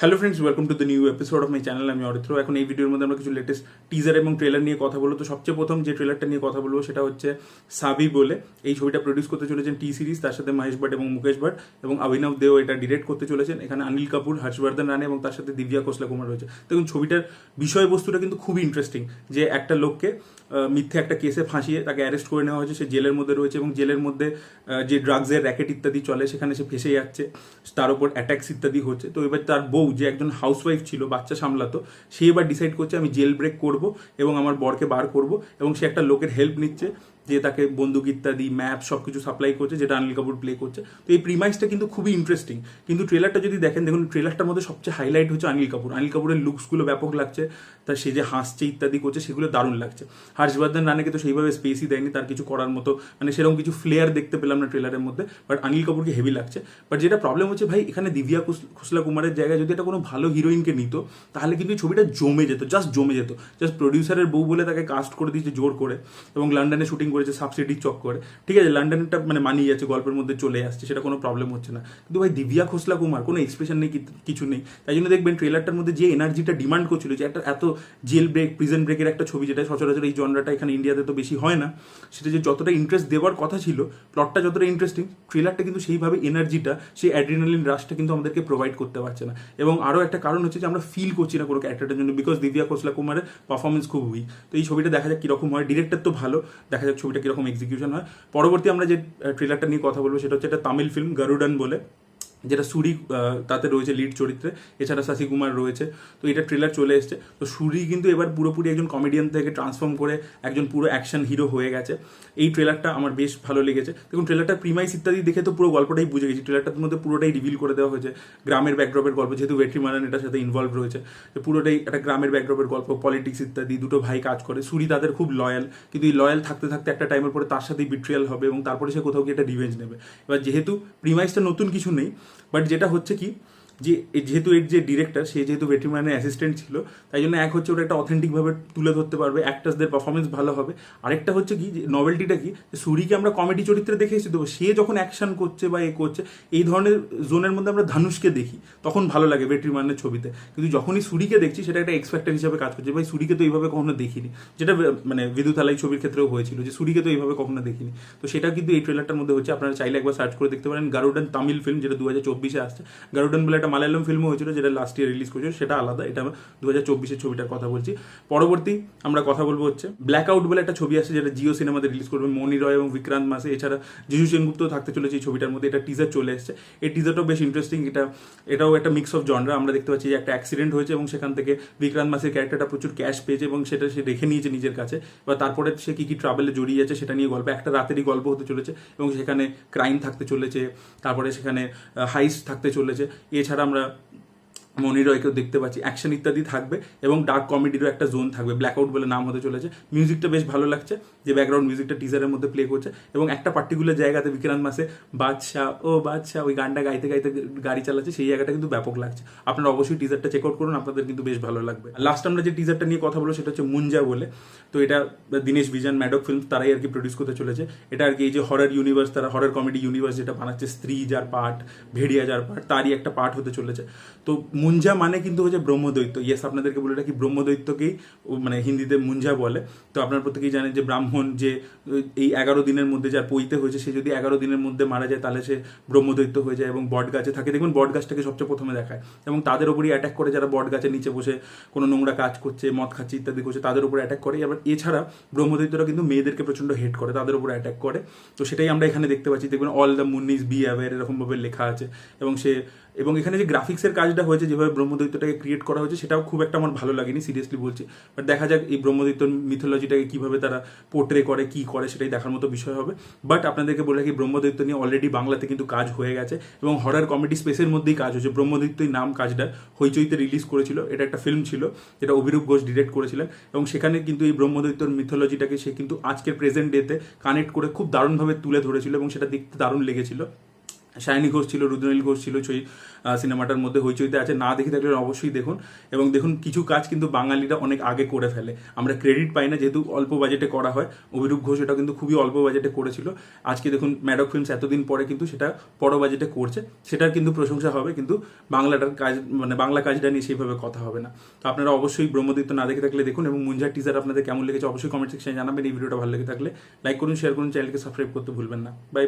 Hello friends welcome to the new episode of my channel আমি অরিত্র এখন এই ভিডিওর মধ্যে আমরা কিছু লেটেস্ট টিজার এবং ট্রেলার নিয়ে কথা বলব। তো সবচেয়ে প্রথম যে ট্রেলারটা নিয়ে কথা বলব সেটা হচ্ছে সাবি বলে। এই ছবিটা প্রডিউস করতে চলেছেন টি সিরিজ তার সাথে মহেশ ভট্ট এবং মুকেশ ভট্ট এবং অভিনব দেও এটা ডিরেক্ট করতে চলেছেন। এখানে অনিল কাপুর, হর্ষবর্ধন রানে এবং তার সাথে দিব্যা কোসলা কুমার রয়েছে। দেখুন ছবিটার বিষয়বস্তুটা কিন্তু খুবই ইন্টারেস্টিং যে একটা লোককে মিথ্যে একটা কেসে ফাঁসিয়ে তাকে অ্যারেস্ট করে নেওয়া হয়েছে। সে জেলের মধ্যে রয়েছে এবং জেলের মধ্যে যে ড্রাগসের র্যাকেট ইত্যাদি চলে, সেখানে সে ফেসে যাচ্ছে। তার উপর অ্যাটাক্স ইত্যাদি হচ্ছে। তো এবার তার বউ যে একজন হাউসওয়াইফ ছিল, বাচ্চা সামলাতো, সে এবার ডিসাইড করছে আমি জেল ব্রেক করব এবং আমার বরকে বার করব এবং সে একটা লোকের হেল্প নিচ্ছে। যে তাকে বন্দুক ইত্যাদি ম্যাপ সব কিছু সাপ্লাই করছে, যেটা অনিল কাপুর প্লে করছে। তো এই প্রিমাইসটা কিন্তু খুবই ইন্টারেস্টিং কিন্তু ট্রেলারটা যদি দেখেন, দেখুন ট্রেলারটার মধ্যে সবচেয়ে হাইলাইট হচ্ছে অনিল কাপুর অনিল কাপুরের লুকসগুলো ব্যাপক লাগছে তার সে যে হাসছে ইত্যাদি করছে, সেগুলো দারুণ লাগছে। হর্ষবর্ধন রানাকে তো সেইভাবে স্পেসই দেয়নি, তার কিছু করার মতো মানে সেরকম কিছু ফ্লেয়ার দেখতে পেলাম না ট্রেলারের মধ্যে বাট অনিল কাপুরকে হেভি লাগছে। বাট যেটা প্রবলেম হচ্ছে ভাই, এখানে দিব্যা খুস- খুসলা কুমারের জায়গায় যদি এটা কোনো ভালো হিরোইনকে নিত, তাহলে কিন্তু ছবিটা জমে যেত জাস্ট জমে যেত। জাস্ট প্রডিউসারের বউ বলে তাকে কাস্ট করে দিয়েছে জোর করে, এবং লন্ডনে শুটিং করেছে সাবসিডি চক করে ঠিক আছে লন্ডনেরটা মানে মানিয়ে যাচ্ছে, গল্পের মধ্যে চলে আসছে, সেটা কোনো প্রবলেম হচ্ছে না। কিন্তু ভাই দিব্যা খোসলা কুমার, কোনো এক্সপ্রেশন নেই কিছু নেই। তাই জন্য দেখবেন ট্রেলারটার মধ্যে যে এনার্জিটা ডিমান্ড করছিল, যে একটা এত জেল ব্রেক প্রিজন ব্রেকের একটা ছবি, যেটা সচরাচর এই জনরাটা এখানে ইন্ডিয়াতে তো বেশি হয় না, সেটা যে যতটা ইন্টারেস্ট দেওয়ার কথা ছিল প্লটটা যতটা ইন্টারেস্টিং ট্রেলারটা কিন্তু সেইভাবে এনার্জিটা সেই অ্যাড্রিনালিন রাশটা কিন্তু আমাদেরকে প্রোভাইড করতে পারছে না। এবং আরও একটা কারণ হচ্ছে যে আমরা ফিল করছি না কোনো ক্যারেক্টারটার জন্য বিকজ দিব্যা খোসলা কুমারের পারফরমেন্স খুব উইক তো এই ছবিটা দেখা যাক কীরকম হয়। ডিরেক্টর তো ভালো, দেখা যাক ছবিটা কীরকম এক্সিকিউশন হয়। পরবর্তী আমরা যে ট্রেলারটা নিয়ে কথা বলব, সেটা হচ্ছে একটা তামিল ফিল্ম গারুডান বলে। যেটা সুরি তাতে রয়েছে লিড চরিত্রে, এছাড়া শশী কুমার রয়েছে। তো এটা ট্রেলার চলে এসছে। তো সুরি কিন্তু এবার পুরোপুরি একজন কমেডিয়ান থেকে ট্রান্সফর্ম করে একজন পুরো অ্যাকশন হিরো হয়ে গেছে। এই ট্রেলারটা আমার বেশ ভালো লেগেছে। দেখুন ট্রেলারটা প্রিমাইস ইত্যাদি দেখে তো পুরো গল্পটাই বুঝে গেছি। ট্রেলারটার মধ্যে পুরোটাই রিভিল করে দেওয়া হয়েছে। গ্রামের ব্যাকড্রপের গল্প, যেহেতু ভেটরি মারান এটার সাথে ইনভলভ রয়েছে। তো পুরোটাই একটা গ্রামের ব্যাকড্রপের গল্প পলিটিক্স ইত্যাদি, দুটো ভাই কাজ করে। সুরি তাদের খুব লয়াল কিন্তু এই লয়াল থাকতে থাকতে একটা টাইমের পরে তার সাথেই বিট্রিয়াল হবে এবং তারপরে সে কোথাও গিয়ে একটা রিভেঞ্জ নেবে। এবার যেহেতু প্রিমাইসটা নতুন কিছু নেই বাট যেটা হচ্ছে কি যে যেহেতু এর যে ডিরেক্টর সে যেহেতু ভেট্রিম্যানের অ্যাসিস্ট্যান্ট ছিল, তাই জন্য এক হচ্ছে ওটা একটা অথেন্টিকভাবে তুলে ধরতে পারবে অ্যাক্টার্সদের পারফরমেন্স ভালো হবে। আরেকটা হচ্ছে কি নভেলটিটা কি সুরিকে আমরা কমেডি চরিত্রে দেখে এসেছি তো সে যখন অ্যাকশন করছে বা এ করছে, এই ধরনের জোনের মধ্যে আমরা ধানুষকে দেখি, তখন ভালো লাগে ভেট্রিম্যানের ছবিতে। কিন্তু যখনই সুরিকে দেখছি, সেটা একটা এক্সপেক্টার হিসাবে কাজ করছে। ভাই, সুরিকে তো এইভাবে কখনো দেখিনি। যেটা মানে বিদ্যুৎ আলাই ছবির ক্ষেত্রেও হয়েছিল যে সুরিকে তো এইভাবে কখনো দেখিনি। তো সেটা কিন্তু এই ট্রেলারটার মধ্যে হচ্ছে, আপনারা চাইলে একবার সার্চ করে দেখতে পারেন। গারুডান তামিল ফিল্ম যেটা দু হাজার চব্বিশে আসছে। গারুডান বলে একটা মালায়ালাম ফিল্মও হয়েছিল, যেটা লাস্ট ইয়ার রিলিজ করেছিল, সেটা আলাদা। এটা দু হাজার ছবিটার কথা বলছি। পরবর্তী আমরা কথা বলব হচ্ছে ব্ল্যাক আউট বলে একটা ছবি আসছে, যেটা জিও সিনেমাতে রিলিজ করবে মনি রয় এবং বিক্রান্ত মাসে। এছাড়া যিশু সেনগুপ্ত থাকতে চলেছে এই ছবিটার মধ্যে। এটা টিজার চলে এসছে। এই টিজারটাও বেশ ইন্টারেস্টিং এটা, এটাও একটা মিক্স অফ জনরা আমরা দেখতে পাচ্ছি যে একটা অ্যাক্সিডেন্ট হয়েছে এবং সেখান থেকে বিক্রান্ত মাসের ক্যারেক্টারটা প্রচুর ক্যাশ পেয়েছে এবং সেটা সে রেখে নিয়েছে নিজের কাছে। এবার তারপরে সে কি কি ট্রাভেলে জড়িয়ে আছে সেটা নিয়ে গল্প। একটা রাতেরই গল্প হতে চলেছে এবং সেখানে ক্রাইম থাকতে চলেছে। তারপরে সেখানে হাইস থাকতে চলেছে। এছাড়া আমরা মনি রয়কেও দেখতে পাচ্ছি। অ্যাকশন ইত্যাদি থাকবে এবং ডার্ক কমেডিরও একটা জোন থাকবে। ব্ল্যাকআউট বলে নাম হতে চলেছে। মিউজিকটা বেশ ভালো লাগছে। যে ব্যাকগ্রাউন্ড মিউজিকটা টিজারের মধ্যে প্লে করছে এবং একটা পার্টিকুলার জায়গাতে বিক্রান্ত মাসে বাদশাহ, ও বাদশাহ ওই গানটা গাইতে গাইতে গাড়ি চালাচ্ছে, সেই জায়গাটা কিন্তু ব্যাপক লাগছে। আপনারা অবশ্যই টিজারটা চেক আউট করুন, আপনাদের কিন্তু বেশ ভালো লাগবে। লাস্ট আমরা যে টিজারটা নিয়ে কথা বলব, সেটা হচ্ছে মুঞ্জা বলে। তো এটা দীনেশ বিজান ম্যাডক ফিল্ম তারাই আর কি প্রডিউস করতে চলেছে। এটা আর কি এই যে হরার ইউনিভার্স তারা হরার কমেডি ইউনিভার্স যেটা বানাচ্ছে স্ত্রী যার পার্ট ভেড়িয়া যার পার্ট তারই একটা পার্ট হতে চলেছে। তো মুঞ্জা মানে কিন্তু হচ্ছে ব্রহ্মদৈত্য ইয়েস আপনাদেরকে বলে রাখি ব্রহ্মদৈত্যকেই মানে হিন্দিতে মুঞ্জা বলে। তো আপনার প্রত্যেকেই জানেন যে ব্রাহ্মণ যে এই এগারো দিনের মধ্যে যার পইতে হয়েছে, সে যদি এগারো দিনের মধ্যে মারা যায়, তাহলে সে ব্রহ্মদৈত্য হয়ে যায় এবং বট গাছে থাকে। দেখবেন বট গাছটাকে সবচেয়ে প্রথমে দেখায়। এবং তাদের উপরই অ্যাটাক করে যারা বট গাছের নিচে বসে কোনো নোংরা কাজ করছে, মদ খাচ্ছে ইত্যাদি করছে, তাদের উপরে অ্যাটাক করে। আবার এছাড়া ব্রহ্মদৈত্যরা কিন্তু মেয়েদেরকে প্রচণ্ড হেট করে, তাদের উপরে অ্যাটাক করে। তো সেটাই আমরা এখানে দেখতে পাচ্ছি। দেখবেন অল দ্য মুন্নিস বি অ্যাওয়ার এরকমভাবে লেখা আছে। এবং সে, এবং এখানে যে গ্রাফিক্সের কাজটা হয়েছে যেভাবে ব্রহ্মদৈত্যটাকে ক্রিয়েট করা হয়েছে, সেটাও খুব একটা আমার ভালো লাগেনি সিরিয়াসলি বলছি। বাট দেখা যাক এই ব্রহ্মদৈত্য মিথোলজিটাকে কীভাবে তারা পোর্ট্রে করে, কি করে, সেটাই দেখার মতো বিষয় হবে। বাট আপনাদেরকে বলে রাখি, ব্রহ্মদৈত্য নিয়ে অলরেডি বাংলাতে কিন্তু কাজ হয়ে গেছে এবং হরার কমেডি স্পেসের মধ্যেই কাজ হয়েছে। ব্রহ্মদৈত্যই নাম কাজটা হইচইতে রিলিজ করেছিল, এটা একটা ফিল্ম ছিল, যেটা অভিরূপ ঘোষ ডিরেক্ট করেছিলেন। এবং সেখানে কিন্তু এই ব্রহ্মদৈত্যর মিথোলজিটাকে সে কিন্তু আজকের প্রেজেন্ট ডেতে কানেক্ট করে খুব দারুণভাবে তুলে ধরেছিল এবং সেটা দেখতে দারুণ লেগেছিল। শাইনি ঘোষ ছিল, রুদ্রনীল ঘোষ ছিল সেই সিনেমাটার মধ্যে হইচইতে আছে। না দেখে থাকলে অবশ্যই দেখুন এবং দেখুন কিছু কাজ কিন্তু বাঙালিরা অনেক আগে করে ফেলে। আমরা ক্রেডিট পাই না, যেহেতু অল্প বাজেটে করা হয়। অভিরূপ ঘোষ এটা কিন্তু খুবই অল্প বাজেটে করেছিল। আজকে দেখুন ম্যাডক ফিল্মস এতদিন পরে কিন্তু সেটা বড় বাজেটে করছে। সেটার কিন্তু প্রশংসা হবে, কিন্তু বাংলাটার কাজ মানে বাংলা কাজটা নিয়ে সেইভাবে কথা হবে না। তো আপনারা অবশ্যই ব্রহ্মদীপ্ত না দেখে থাকলে দেখুন এবং মুঞ্জার টিজার আপনাদের কেমন লেগেছে অবশ্যই কমেন্ট সেকশনে জানাবেন। এই ভিডিওটা ভালো লেগে থাকলে লাইক করুন শেয়ার করুন চ্যানেলকে সাবস্ক্রাইব করতে ভুলবেন না। বাই